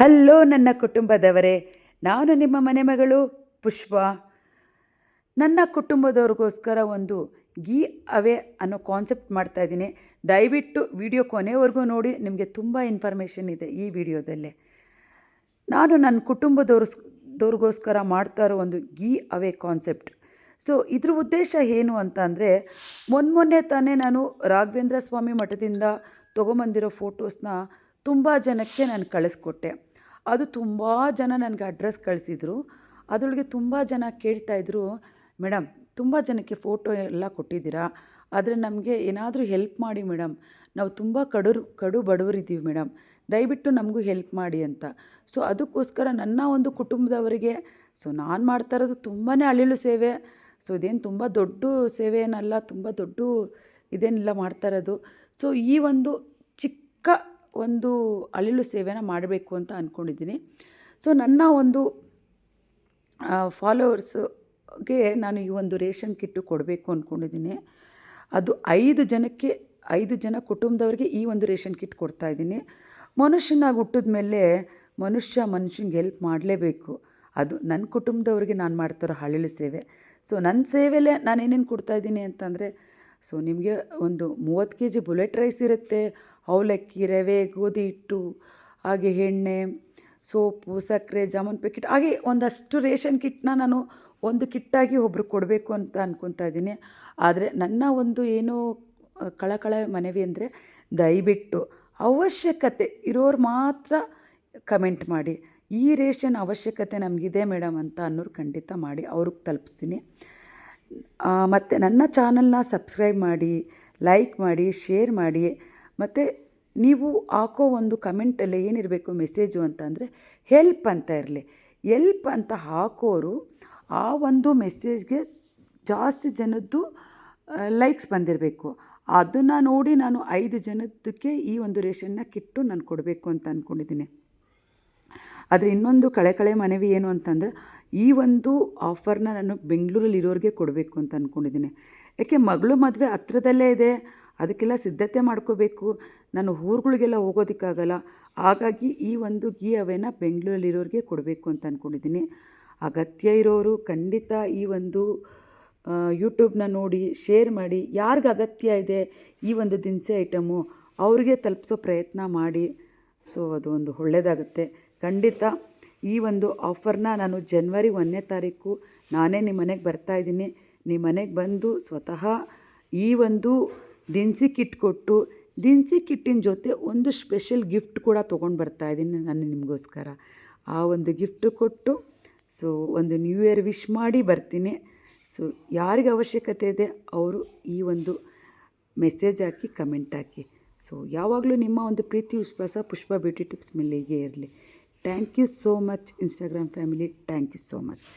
hello ನನ್ನ ಕುಟುಂಬದವರೇ ನಾನು ನಿಮ್ಮ ಮನೆ ಮಗಳು ಪುಷ್ಪ ನನ್ನ ಕುಟುಂಬದವ್ರಿಗೋಸ್ಕರ ಒಂದು ಗೀ ಅವೇ ಅನ್ನೋ ಕಾನ್ಸೆಪ್ಟ್ ಮಾಡ್ತಾಯಿದ್ದೀನಿ ದಯವಿಟ್ಟು ವಿಡಿಯೋ ಕೊನೆವರೆಗೂ ನೋಡಿ ನಿಮಗೆ ತುಂಬ ಇನ್ಫಾರ್ಮೇಷನ್ ಇದೆ ಈ ವಿಡಿಯೋದಲ್ಲೇ ನಾನು ನನ್ನ ಕುಟುಂಬದವ್ರ ದವ್ರಿಗೋಸ್ಕರ ಮಾಡ್ತಾ ಇರೋ ಒಂದು ಗೀ ಅವೇ ಕಾನ್ಸೆಪ್ಟ್ ಸೊ ಇದ್ರ ಉದ್ದೇಶ ಏನು ಅಂತ ಅಂದರೆ ಮೊನ್ನೆ ಮೊನ್ನೆ ತಾನೇ ನಾನು ರಾಘವೇಂದ್ರ ಸ್ವಾಮಿ ಮಠದಿಂದ ತೊಗೊಂಬಂದಿರೋ ಫೋಟೋಸ್ನ ತುಂಬ ಜನಕ್ಕೆ ನಾನು ಕಳಿಸ್ಕೊಟ್ಟೆ ಅದು ತುಂಬ ಜನ ನನಗೆ ಅಡ್ರೆಸ್ ಕಳಿಸಿದ್ರು ಅದರೊಳಗೆ ತುಂಬ ಜನ ಕೇಳ್ತಾಯಿದ್ರು ಮೇಡಮ್ ತುಂಬ ಜನಕ್ಕೆ ಫೋಟೋ ಎಲ್ಲ ಕೊಟ್ಟಿದ್ದೀರಾ ಆದರೆ ನಮಗೆ ಏನಾದರೂ ಹೆಲ್ಪ್ ಮಾಡಿ ಮೇಡಮ್ ನಾವು ತುಂಬ ಕಡು ಕಡು ಬಡವರಿದ್ದೀವಿ ಮೇಡಮ್ ದಯವಿಟ್ಟು ನಮಗೂ ಹೆಲ್ಪ್ ಮಾಡಿ ಅಂತ ಸೊ ಅದಕ್ಕೋಸ್ಕರ ನನ್ನ ಒಂದು ಕುಟುಂಬದವರಿಗೆ ಸೊ ನಾನು ಮಾಡ್ತಾ ಇರೋದು ತುಂಬಾ ಅಳಿಲು ಸೇವೆ ಸೊ ಇದೇನು ತುಂಬ ದೊಡ್ಡ ಸೇವೆ ಏನಲ್ಲ ತುಂಬ ದೊಡ್ಡ ಇದೇನೆಲ್ಲ ಮಾಡ್ತಾ ಇರೋದು ಸೊ ಈ ಒಂದು ಚಿಕ್ಕ ಒಂದು ಅಳಿಲು ಸೇವೆನ ಮಾಡಬೇಕು ಅಂತ ಅಂದ್ಕೊಂಡಿದ್ದೀನಿ ಸೊ ನನ್ನ ಒಂದು ಫಾಲೋವರ್ಸ್ಗೆ ನಾನು ಈ ಒಂದು ರೇಷನ್ ಕಿಟ್ಟು ಕೊಡಬೇಕು ಅಂದ್ಕೊಂಡಿದ್ದೀನಿ ಅದು ಐದು ಜನಕ್ಕೆ ಐದು ಜನ ಕುಟುಂಬದವ್ರಿಗೆ ಈ ಒಂದು ರೇಷನ್ ಕಿಟ್ ಇದ್ದೀನಿ ಮನುಷ್ಯನಾಗಿ ಹುಟ್ಟಿದ ಮೇಲೆ ಮನುಷ್ಯ ಮನುಷ್ಯನಿಗೆ ಹೆಲ್ಪ್ ಮಾಡಲೇಬೇಕು ಅದು ನನ್ನ ಕುಟುಂಬದವ್ರಿಗೆ ನಾನು ಮಾಡ್ತಿರೋ ಹಳ್ಳಿ ಸೇವೆ ಸೊ ನನ್ನ ಸೇವೆಲೇ ನಾನು ಏನೇನು ಕೊಡ್ತಾಯಿದ್ದೀನಿ ಅಂತಂದರೆ ಸೊ ನಿಮಗೆ ಒಂದು ಮೂವತ್ತು ಕೆ ಜಿ ಬುಲೆಟ್ ರೈಸ್ ಇರುತ್ತೆ ಅವಲಕ್ಕಿ ರವೆ ಗೋಧಿ ಹಿಟ್ಟು ಹಾಗೆ ಎಣ್ಣೆ ಸೋಪು ಸಕ್ಕರೆ ಜಾಮೂನ್ ಪ್ಯಾಕೆಟ್ ಹಾಗೆ ಒಂದಷ್ಟು ರೇಷನ್ ಕಿಟ್ನ ನಾನು ಒಂದು ಕಿಟ್ಟಾಗಿ ಒಬ್ಬರು ಕೊಡಬೇಕು ಅಂತ ಅಂದ್ಕೊತಾ ಇದ್ದೀನಿ ಆದರೆ ನನ್ನ ಒಂದು ಏನು ಕಳಕಳ ಮನವಿ ಅಂದರೆ ದಯವಿಟ್ಟು ಅವಶ್ಯಕತೆ ಇರೋರು ಮಾತ್ರ ಕಮೆಂಟ್ ಮಾಡಿ ಈ ರೇಷನ್ ಅವಶ್ಯಕತೆ ನಮಗಿದೆ ಮೇಡಮ್ ಅಂತ ಅನ್ನೋರು ಖಂಡಿತ ಮಾಡಿ ಅವ್ರಿಗೆ ತಲುಪಿಸ್ತೀನಿ ಮತ್ತು ನನ್ನ ಚಾನಲ್ನ ಸಬ್ಸ್ಕ್ರೈಬ್ ಮಾಡಿ ಲೈಕ್ ಮಾಡಿ ಶೇರ್ ಮಾಡಿ ಮತ್ತು ನೀವು ಹಾಕೋ ಒಂದು ಕಮೆಂಟಲ್ಲಿ ಏನಿರಬೇಕು ಮೆಸೇಜು ಅಂತಂದರೆ ಹೆಲ್ಪ್ ಅಂತ ಇರಲಿ ಎಲ್ಪ್ ಅಂತ ಹಾಕೋರು ಆ ಒಂದು ಮೆಸೇಜ್ಗೆ ಜಾಸ್ತಿ ಜನದ್ದು ಲೈಕ್ಸ್ ಬಂದಿರಬೇಕು ಅದನ್ನು ನೋಡಿ ನಾನು ಐದು ಜನದಕ್ಕೆ ಈ ಒಂದು ರೇಷನ್ನ ಕಿಟ್ಟು ನಾನು ಕೊಡಬೇಕು ಅಂತ ಅಂದ್ಕೊಂಡಿದ್ದೀನಿ ಆದರೆ ಇನ್ನೊಂದು ಕಳೆಕಳೆ ಮನವಿ ಏನು ಅಂತಂದರೆ ಈ ಒಂದು ಆಫರ್ನ ನಾನು ಬೆಂಗಳೂರಲ್ಲಿ ಇರೋರಿಗೆ ಕೊಡಬೇಕು ಅಂತ ಅಂದ್ಕೊಂಡಿದ್ದೀನಿ ಯಾಕೆ ಮಗಳು ಮದುವೆ ಹತ್ರದಲ್ಲೇ ಇದೆ ಅದಕ್ಕೆಲ್ಲ ಸಿದ್ಧತೆ ಮಾಡ್ಕೋಬೇಕು ನಾನು ಊರುಗಳಿಗೆಲ್ಲ ಹೋಗೋದಕ್ಕಾಗಲ್ಲ ಹಾಗಾಗಿ ಈ ಒಂದು ಗೀ ಅವೆನ ಬೆಂಗಳೂರಲ್ಲಿರೋರಿಗೆ ಕೊಡಬೇಕು ಅಂತ ಅಂದ್ಕೊಂಡಿದ್ದೀನಿ ಅಗತ್ಯ ಇರೋರು ಖಂಡಿತ ಈ ಒಂದು ಯೂಟ್ಯೂಬ್ನ ನೋಡಿ ಶೇರ್ ಮಾಡಿ ಯಾರಿಗೆ ಅಗತ್ಯ ಇದೆ ಈ ಒಂದು ದಿನಸಿ ಐಟಮು ಅವ್ರಿಗೆ ತಲುಪಿಸೋ ಪ್ರಯತ್ನ ಮಾಡಿ ಸೊ ಅದು ಒಂದು ಒಳ್ಳೆಯದಾಗುತ್ತೆ ಖಂಡಿತ ಈ ಒಂದು ಆಫರ್ನ ನಾನು ಜನ್ವರಿ ಒಂದನೇ ತಾರೀಕು ನಾನೇ ನಿಮ್ಮ ಮನೆಗೆ ಬರ್ತಾಯಿದ್ದೀನಿ ನಿಮ್ಮ ಮನೆಗೆ ಬಂದು ಸ್ವತಃ ಈ ಒಂದು ದಿನಸಿ ಕಿಟ್ ಕೊಟ್ಟು ದಿನಸಿ ಕಿಟ್ಟಿನ ಜೊತೆ ಒಂದು ಸ್ಪೆಷಲ್ ಗಿಫ್ಟ್ ಕೂಡ ತೊಗೊಂಡು ಬರ್ತಾ ಇದ್ದೀನಿ ನಾನು ನಿಮಗೋಸ್ಕರ ಆ ಒಂದು ಗಿಫ್ಟು ಕೊಟ್ಟು ಸೊ ಒಂದು ನ್ಯೂ ಇಯರ್ ವಿಶ್ ಮಾಡಿ ಬರ್ತೀನಿ ಸೊ ಯಾರಿಗೆ ಅವಶ್ಯಕತೆ ಇದೆ ಅವರು ಈ ಒಂದು ಮೆಸೇಜ್ ಹಾಕಿ ಕಮೆಂಟ್ ಹಾಕಿ ಸೊ ಯಾವಾಗಲೂ ನಿಮ್ಮ ಒಂದು ಪ್ರೀತಿ ವಿಶ್ವಾಸ ಪುಷ್ಪ ಬ್ಯೂಟಿ ಟಿಪ್ಸ್ ಮೇಲೆ ಹೀಗೆ ಇರಲಿ thank you so much Instagram family thank you so much